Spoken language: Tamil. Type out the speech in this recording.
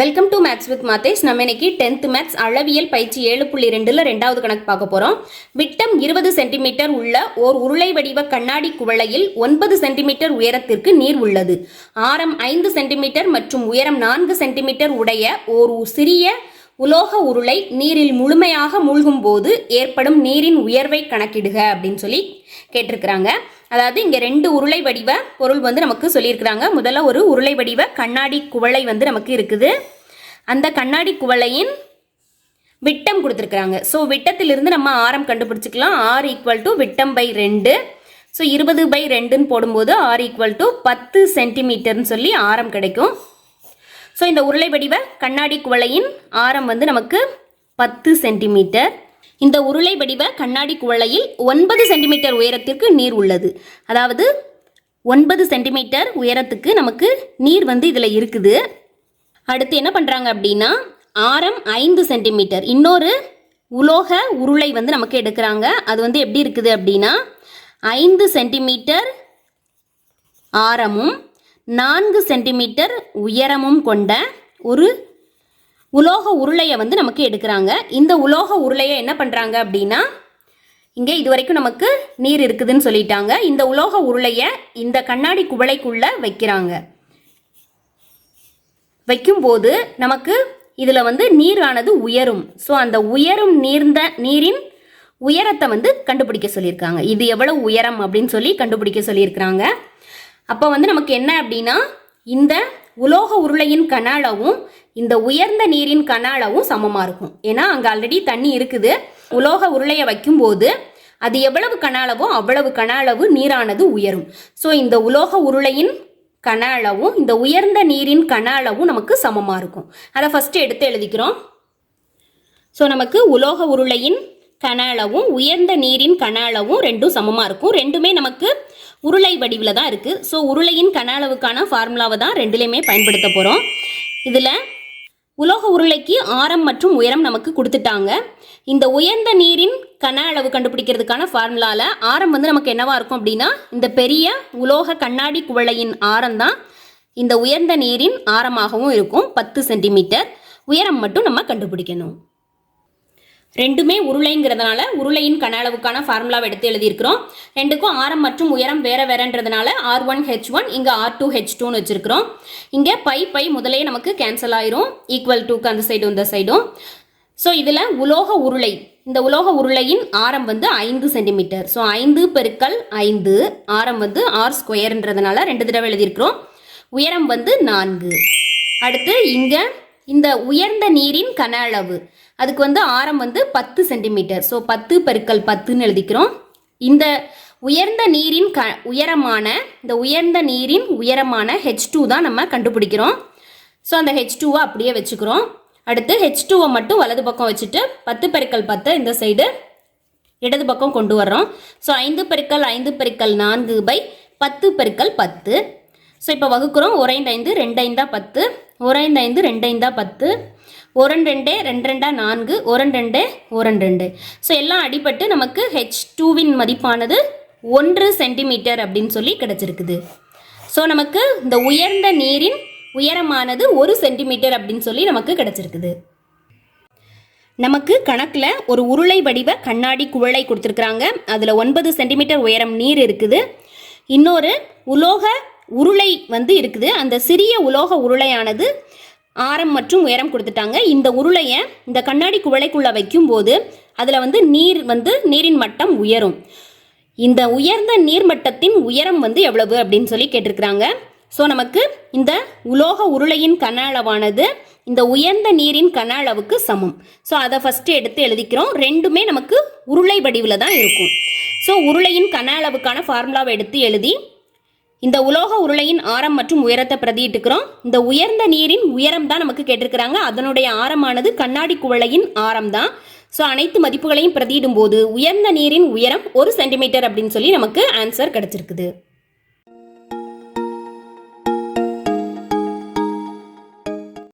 வெல்கம் டு மேத்ஸ் வித் மாத்தேஸ் நம்ம இன்னைக்கு டென்த் மேத்ஸ் அளவியல் பயிற்சி ஏழு புள்ளி ரெண்டுல ரெண்டாவது கணக்கு பார்க்க போறோம். விட்டம் இருபது சென்டிமீட்டர் உள்ள ஓர் உருளை வடிவ கண்ணாடி குவளையில் ஒன்பது சென்டிமீட்டர் உயரத்திற்கு நீர் உள்ளது. ஆரம் ஐந்து சென்டிமீட்டர் மற்றும் உயரம் நான்கு சென்டிமீட்டர் உடைய ஓர் சிறிய உலோக உருளை நீரில் முழுமையாக மூழ்கும் போது ஏற்படும் நீரின் உயர்வை கணக்கிடுக அப்படின்னு சொல்லி கேட்டிருக்கிறாங்க. அதாவது இங்க ரெண்டு உருளை வடிவ பொருள் வந்து நமக்கு சொல்லியிருக்கிறாங்க. முதல்ல ஒரு உருளை வடிவ கண்ணாடி குவளை வந்து நமக்கு இருக்குது. அந்த கண்ணாடி குவளையின் விட்டம் கொடுத்துருக்குறாங்க. ஸோ விட்டத்திலிருந்து நம்ம ஆரம் கண்டுபிடிச்சிக்கலாம். ஆர் ஈக்குவல் டு விட்டம் பை ரெண்டு. ஸோ இருபது பை ரெண்டுன்னு போடும்போது ஆர் ஈக்குவல் டு பத்து சென்டிமீட்டர்னு சொல்லி ஆரம் கிடைக்கும். ஸோ இந்த உருளை வடிவ கண்ணாடி குவளையின் ஆரம் வந்து நமக்கு பத்து சென்டிமீட்டர் இந்த உருளை வடிவ கண்ணாடி குவளையில் ஒன்பது சென்டிமீட்டர் உயரத்திற்கு நீர் உள்ளது. அதாவது ஒன்பது சென்டிமீட்டர் உயரத்துக்கு நமக்கு நீர் வந்து இதில் இருக்குது. அடுத்து என்ன பண்ணுறாங்க அப்படின்னா ஆரம் ஐந்து சென்டிமீட்டர் இன்னொரு உலோக உருளை வந்து நமக்கு எடுக்கிறாங்க. அது வந்து எப்படி இருக்குது அப்படின்னா ஐந்து சென்டிமீட்டர் ஆரமும் நான்கு சென்டிமீட்டர் உயரமும் கொண்ட ஒரு உலோக உருளையை வந்து நமக்கு எடுக்கிறாங்க. இந்த உலோக உருளையை என்ன பண்ணுறாங்க அப்படின்னா இங்கே இது வரைக்கும் நமக்கு நீர் இருக்குதுன்னு சொல்லிட்டாங்க. இந்த உலோக உருளையை இந்த கண்ணாடி குவளைக்குள்ள வைக்கிறாங்க. வைக்கும்போது நமக்கு இதில் வந்து நீரானது உயரும். ஸோ அந்த உயரும் நீர்ந்த நீரின் உயரத்தை வந்து கண்டுபிடிக்க சொல்லியிருக்காங்க. இது எவ்வளவு உயரம் அப்படின்னு சொல்லி கண்டுபிடிக்க சொல்லியிருக்கிறாங்க. அப்போ வந்து நமக்கு என்ன அப்படின்னா இந்த உலோக உருளையின் கன அளவும் இந்த உயர்ந்த நீரின் கன அளவும் சமமாக இருக்கும். ஏன்னா அங்கே ஆல்ரெடி தண்ணி இருக்குது. உலோக உருளையை வைக்கும்போது அது எவ்வளவு கன அளவோ அவ்வளவு கன அளவு நீரானது உயரும். ஸோ இந்த உலோக உருளையின் கன அளவும் இந்த உயர்ந்த நீரின் கன அளவும் நமக்கு சமமாக இருக்கும். அதை ஃபஸ்ட்டு எடுத்து எழுதிக்கிறோம். ஸோ நமக்கு உலோக உருளையின் கன அளவும் உயர்ந்த நீரின் கன அளவும் ரெண்டும் சமமாக இருக்கும். ரெண்டுமே நமக்கு உருளை வடிவில் தான் இருக்குது ஸோ உருளையின் கன அளவுக்கான ஃபார்முலாவை தான் ரெண்டுலேயுமே பயன்படுத்த போகிறோம் இதில் உலோக உருளைக்கு ஆரம் மற்றும் உயரம் நமக்கு கொடுத்துட்டாங்க. இந்த உயர்ந்த நீரின் கன அளவு கண்டுபிடிக்கிறதுக்கான ஃபார்முலாவில் ஆரம் வந்து நமக்கு என்னவா இருக்கும் அப்படின்னா இந்த பெரிய உலோக கண்ணாடி குவளையின் ஆரம் தான் இந்த உயர்ந்த நீரின் ஆரமாகவும் இருக்கும். பத்து சென்டிமீட்டர். உயரம் மட்டும் நம்ம கண்டுபிடிக்கணும். ரெண்டுமே உருளைங்கிறதுனால உருளையின் கன அளவுக்கான ஃபார்முலாவை எடுத்து எழுதியிருக்கிறோம். ரெண்டுக்கும் ஆரம் மற்றும் உயரம் வேற வேறன்றதுனால ஆர் ஒன் ஹெச் ஒன் இங்கே ஆர் டூ ஹெச் டூன்னு வச்சிருக்கிறோம். இங்கே பை பை முதலே நமக்கு கேன்சல் ஆயிரும். ஈக்குவல் டூக்கு அந்த சைடும் இந்த சைடும் ஸோ இதில் உலோக உருளை இந்த உலோக உருளையின் ஆரம் வந்து ஐந்து சென்டிமீட்டர் ஸோ ஐந்து பெருக்கல் ஐந்து ஆரம் வந்து ஆர் ஸ்கொயர்ன்றதுனால ரெண்டு தடவை எழுதியிருக்கிறோம். உயரம் வந்து நான்கு. அடுத்து இங்கே இந்த உயர்ந்த நீரின் கன அளவு. அதுக்கு வந்து ஆரம் வந்து பத்து சென்டிமீட்டர். ஸோ பத்து பெருக்கல் பத்துன்னு எழுதிக்கிறோம். இந்த உயர்ந்த நீரின் க உயரமான இந்த உயர்ந்த நீரின் உயரமான ஹெச் டூ தான் நம்ம கண்டுபிடிக்கிறோம். ஸோ அந்த ஹெச் டூவை அப்படியே வச்சுக்கிறோம். அடுத்து ஹெச் டூவை மட்டும் வலது பக்கம் வச்சுட்டு பத்து பெருக்கல் பத்து இந்த சைடு இடது பக்கம் கொண்டு வர்றோம். ஸோ ஐந்து பெருக்கல் ஐந்து பெருக்கல் நான்கு பை பத்து பெருக்கல் பத்து. ஸோ இப்போ வகுக்கிறோம். ஒரைந்து ஐந்து ரெண்டு ஐந்தா பத்து. ஒரைந்து ஐந்து ரெண்டு ஐந்தா பத்து. ஒரன் ரெண்டு ரெண்டு ரெண்டா நான்கு ஒரு ரெண்டு ஒரன் ரெண்டு. ஸோ எல்லாம் அடிபட்டு நமக்கு ஹெச் டூவின் மதிப்பானது ஒன்று சென்டிமீட்டர் அப்படின்னு சொல்லி கிடச்சிருக்குது. ஸோ நமக்கு இந்த உயர்ந்த நீரின் உயரமானது ஒரு சென்டிமீட்டர் அப்படின்னு சொல்லி நமக்கு கிடச்சிருக்குது. நமக்கு கணக்கில் ஒரு உருளை வடிவ கண்ணாடி குழலை கொடுத்துருக்குறாங்க. அதில் ஒன்பது சென்டிமீட்டர் உயரம் நீர் இருக்குது. இன்னொரு உலோக உருளை வந்து இருக்குது. அந்த சிறிய உலோக உருளையானது ஆரம் மற்றும் உயரம் கொடுத்துட்டாங்க. இந்த உருளையை இந்த கண்ணாடி குவளைக்குள்ளே வைக்கும்போது அதில் வந்து நீர் வந்து நீரின் மட்டம் உயரும். இந்த உயர்ந்த நீர்மட்டத்தின் உயரம் வந்து எவ்வளவு அப்படின்னு சொல்லி கேட்டிருக்கிறாங்க. ஸோ நமக்கு இந்த உலோக உருளையின் கன அளவானது இந்த உயர்ந்த நீரின் கன அளவுக்கு சமம். ஸோ அதை ஃபஸ்ட்டு எடுத்து எழுதிக்கிறோம். ரெண்டுமே நமக்கு உருளை வடிவில் தான் இருக்கும். ஸோ உருளையின் கன அளவுக்கான ஃபார்முலாவை எடுத்து எழுதி இந்த உலோக உருளையின் ஆரம் மற்றும் உயரத்தை பிரதியிட்டுக்கிறோம். இந்த உயர்ந்த நீரின் உயரம் தான் நமக்கு கேட்டிருக்கிறாங்க. அதனுடைய ஆரமானது கண்ணாடி குவளையின் ஆரம் தான் ஸோ அனைத்து மதிப்புகளையும் பிரதியிடும் போது உயர்ந்த நீரின் உயரம் ஒரு சென்டிமீட்டர் அப்படின்னு சொல்லி நமக்கு ஆன்சர் கிடைச்சிருக்குது.